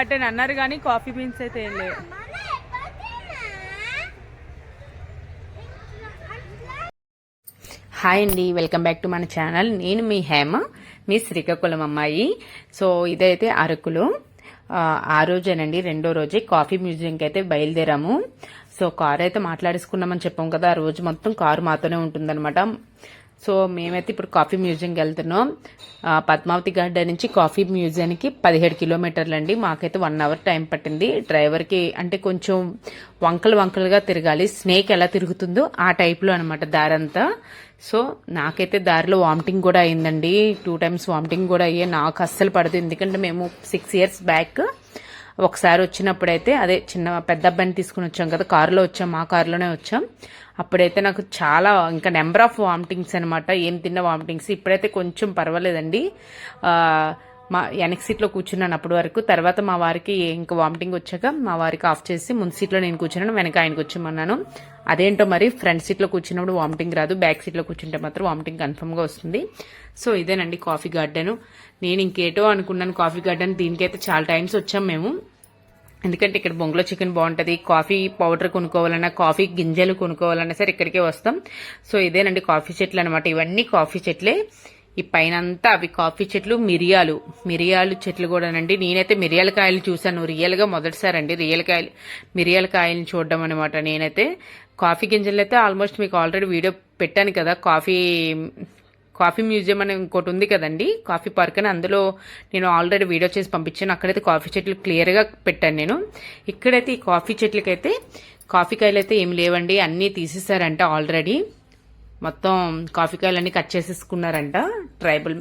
అంటే అన్నారు కానీ కాఫీ బీన్స్ అయితే ఏం లేవు. హాయ్ అండి వెల్కమ్ బ్యాక్ టు మన ఛానల్ నేను మీ హేమ మీ శ్రీకాకుళం అమ్మాయి. సో ఇదైతే అరకులో. ఆ, ఆ రోజేనండి రెండో రోజే కాఫీ మ్యూజియంకి అయితే బయలుదేరాము. సో కార్ అయితే మాట్లాడేసుకున్నామని చెప్పాం కదా ఆ రోజు మొత్తం కారు మాతోనే ఉంటుందన్నమాట. సో మేమైతే ఇప్పుడు కాఫీ మ్యూజియంకి వెళ్తున్నాం. పద్మావతి గార్డెన్ నుంచి కాఫీ మ్యూజియంకి పదిహేడు కిలోమీటర్లు అండి. మాకైతే వన్ అవర్ టైం పట్టింది. డ్రైవర్కి అంటే కొంచెం వంకలు వంకలుగా తిరగాలి. స్నేక్ ఎలా తిరుగుతుందో ఆ టైప్లో అనమాట దారంతా. సో నాకైతే దారిలో వామిటింగ్ కూడా అయిందండి. టూ టైమ్స్ వామిటింగ్ కూడా అయ్యే నాకు అస్సలు పడదు. ఎందుకంటే మేము సిక్స్ ఇయర్స్ బ్యాక్ ఒకసారి వచ్చినప్పుడైతే అదే చిన్న పెద్ద అబ్బాయిని తీసుకుని వచ్చాం కదా కారులో వచ్చాం మా కారులోనే వచ్చాం. అప్పుడైతే నాకు చాలా ఇంకా నెంబర్ ఆఫ్ వామిటింగ్స్ అనమాట ఏం తిన్న వామిటింగ్స్? ఇప్పుడైతే కొంచెం పర్వాలేదండి. మా వెనక్ సీట్లో కూర్చున్నాను అప్పటి వరకు. తర్వాత మా వారికి ఇంకా వామిటింగ్ వచ్చాక మా వారికి ఆఫ్ చేసి ముందు సీట్లో నేను కూర్చున్నాను వెనక ఆయన వచ్చామన్నాను అదేంటో మరి ఫ్రంట్ సీట్లో కూర్చున్నప్పుడు వామిటింగ్ రాదు బ్యాక్ సీట్లో కూర్చుంటే మాత్రం వామిటింగ్ కన్ఫర్మ్గా వస్తుంది. సో ఇదేనండి కాఫీ గార్డెన్ నేను ఇంకేటో అనుకున్నాను కాఫీ గార్డెన్ దీనికైతే చాలా టైమ్స్ వచ్చాం మేము. ఎందుకంటే ఇక్కడ బొంగులో చికెన్ బాగుంటుంది కాఫీ పౌడర్ కొనుక్కోవాలన్నా కాఫీ గింజలు కొనుక్కోవాలన్నా సరే ఇక్కడికే వస్తాం. సో ఇదేనండి కాఫీ చెట్లు అనమాట ఇవన్నీ కాఫీ చెట్లే. ఈ పైన అంతా అవి కాఫీ చెట్లు మిరియాలు. మిరియాలు చెట్లు కూడానండి. నేనైతే మిరియాల కాయలు చూశాను. రియల్గా మొదటిసారి అండి రియల్ కాయలు. మిరియాల కాయలను చూడడం అనమాట నేనైతే. కాఫీ గింజలు అయితే ఆల్మోస్ట్ మీకు ఆల్రెడీ వీడియో పెట్టాను కదా. కాఫీ కాఫీ మ్యూజియం అని ఇంకోటి ఉంది కదండి. కాఫీ పార్క్ అని అందులో నేను ఆల్రెడీ వీడియో చేసి పంపించాను. అక్కడైతే కాఫీ చెట్లు క్లియర్గా పెట్టాను నేను. ఇక్కడైతే ఈ కాఫీ చెట్లకైతే కాఫీ కాయలు అయితే ఏం లేవండి. అన్నీ తీసేసారంట ఆల్రెడీ. మొత్తం కాఫీ కాయలన్నీ కట్ చేసేసుకున్నారంట ట్రైబల్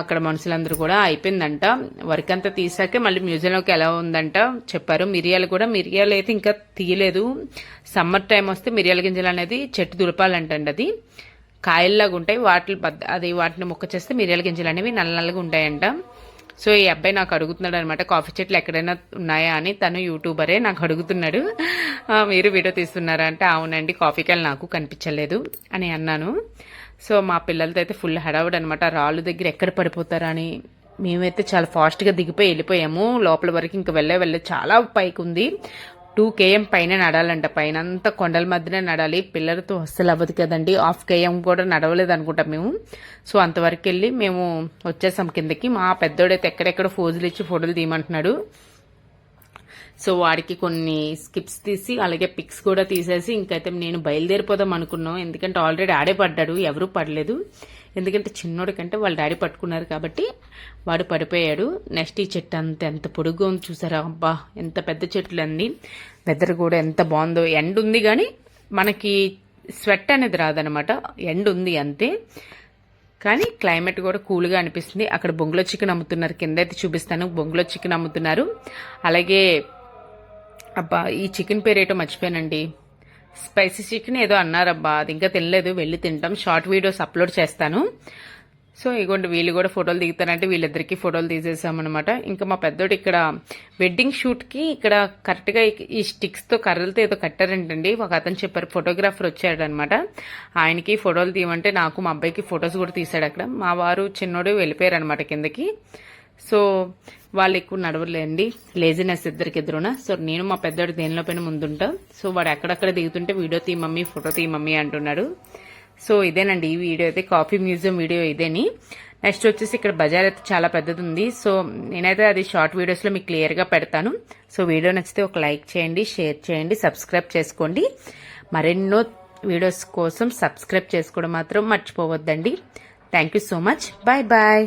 అక్కడ మనుషులందరూ కూడా అయిపోయిందంట. వర్క్ అంతా తీసాకే మళ్ళీ మ్యూజియంలోకి ఎలా ఉందంట చెప్పారు. మిరియాలు కూడా మిరియాలు అయితే ఇంకా తీయలేదు. సమ్మర్ టైం వస్తే మిరియాల గింజలు అనేది చెట్టు దులపాలంటండి అది. కాయల్లాగా ఉంటాయి వాటి అది వాటిని మొక్క చేస్తే మిరియాల గింజలు అనేవి నల్ల నల్లగా ఉంటాయంట. సో ఈ అబ్బాయి నాకు అడుగుతున్నాడు అనమాట కాఫీ చెట్లు ఎక్కడైనా ఉన్నాయా? అని. తను యూట్యూబరే నాకు అడుగుతున్నాడు మీరు వీడియో తీస్తున్నారా? అంటే అవునండి కాఫీ కాయలు నాకు కనిపించలేదు అని అన్నాను. సో మా పిల్లలతో అయితే ఫుల్ హడావుడు అనమాట రాళ్ళు దగ్గర ఎక్కడ పడిపోతారా? అని. మేమైతే చాలా ఫాస్ట్గా దిగిపోయి వెళ్ళిపోయాము. లోపల వరకు ఇంకా వెళ్ళే వెళ్ళే చాలా పైకి ఉంది టూ కేఎం పైన నడాలంట. పైన అంతా కొండల మధ్యనే నడాలి. పిల్లలతో అస్సలు అవ్వదు కదండి. హాఫ్ కేఎం కూడా నడవలేదు అనుకుంటాం మేము. సో అంతవరకు వెళ్ళి మేము వచ్చేసాం కిందకి. మా పెద్దోడైతే ఎక్కడెక్కడ ఫోజులు ఇచ్చి ఫోటోలు తీయమంటున్నాడు. సో వాడికి కొన్ని స్కిప్స్ తీసి అలాగే పిక్స్ కూడా తీసేసి ఇంకైతే నేను బయలుదేరిపోదాం అనుకున్నాం. ఎందుకంటే ఆల్రెడీ ఆడే పడ్డాడు. ఎవరూ పడలేదు. ఎందుకంటే చిన్నోడి కంటే వాళ్ళ డాడీ పట్టుకున్నారు కాబట్టి వాడు పడిపోయాడు. నెక్స్ట్ ఈ చెట్టు అంత ఎంత పొడుగు ఉంది చూసారా? అబ్బా ఎంత పెద్ద చెట్లు అన్నీ వెదర్ కూడా ఎంత బాగుందో. ఎండ్ ఉంది కానీ మనకి స్వెట్ అనేది రాదనమాట. ఎండ్ ఉంది అంతే. కానీ క్లైమేట్ కూడా కూల్గా అనిపిస్తుంది. అక్కడ బొంగులో చికెన్ అమ్ముతున్నారు. కింద అయితే చూపిస్తాను. బొంగులో చికెన్ అమ్ముతున్నారు. అలాగే అబ్బా ఈ చికెన్ పేరు ఏటో మర్చిపోయానండి. స్పైసీ చికెన్ ఏదో అన్నారబ్బా. అది ఇంకా తినలేదు. వెళ్ళి తింటాం. షార్ట్ వీడియోస్ అప్లోడ్ చేస్తాను. సో ఇగోండి వీళ్ళు కూడా ఫోటోలు దిగుతారంటే వీళ్ళిద్దరికీ ఫోటోలు తీసేసామన్నమాట. ఇంకా మా పెద్దోడు ఇక్కడ వెడ్డింగ్ షూట్కి ఇక్కడ కరెక్ట్గా ఈ- స్టిక్స్తో కర్రలతో ఏదో కట్టారంటండి. ఒక అతను చెప్పారు ఫోటోగ్రాఫర్ వచ్చాడనమాట ఆయనకి ఫోటోలు తీయమంటే నాకు మా అబ్బాయికి ఫొటోస్ కూడా తీశాడు అక్కడ. మా వారు చిన్నోడు వెళ్ళిపోయారు అనమాట కిందకి. సో వాళ్ళు ఎక్కువ నడవలేండి లేజినెస్ ఇద్దరికి ఎదురున? సో నేను మా పెద్దోడు దేనిలో పైన ముందుంటాం? సో వాడు ఎక్కడెక్కడ దిగుతుంటే వీడియో తీ మమ్మీ ఫోటో తీ మమ్మీ అంటున్నాడు. సో ఇదేనండి ఈ వీడియో అయితే కాఫీ మ్యూజియం వీడియో ఇదేని. నెక్స్ట్ వచ్చేసి ఇక్కడ బజార్ అయితే చాలా పెద్దది ఉంది సో నేనైతే అది షార్ట్ వీడియోస్లో మీకు క్లియర్గా పెడతాను. సో వీడియో నచ్చితే ఒక లైక్ చేయండి షేర్ చేయండి సబ్స్క్రైబ్ చేసుకోండి. మరెన్నో వీడియోస్ కోసం సబ్స్క్రైబ్ చేసుకోవడం మాత్రం మర్చిపోవద్దండి. Thank you so much bye bye